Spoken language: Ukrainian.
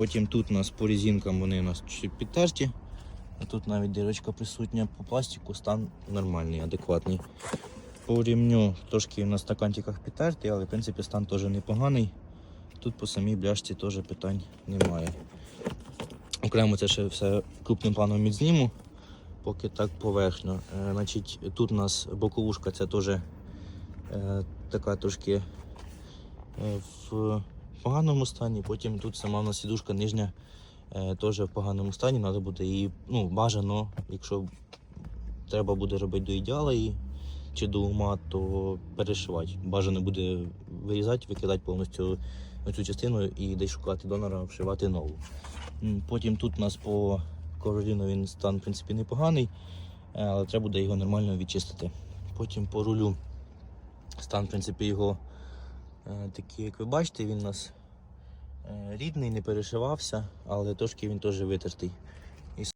Потім тут у нас по резинкам вони у нас чуть підтерті. А тут навіть дирочка присутня по пластику, стан нормальний, адекватний. По рівню трошки на стакантиках підтертий, але в принципі стан теж непоганий. Тут по самій бляшці теж питань немає. Окремо це ще все крупним планом відзніму, поки так поверхньо. Е, значить, тут у нас боковушка це теж е, така трошки е, в поганому стані. Потім тут сама у нас сідушка нижня е, теж в поганому стані. Треба буде її ну, бажано, якщо треба буде робити до ідеала її чи до ума, то перешивати. Бажано буде вирізати, викидати повністю цю частину і десь шукати донора, вшивати нову. Потім тут у нас по короліну він стан в принципі непоганий, е, але треба буде його нормально відчистити. Потім по рулю стан, в принципі, його е, такий, як ви бачите, він у нас рідний, не перешивався, але трошки він теж витертий.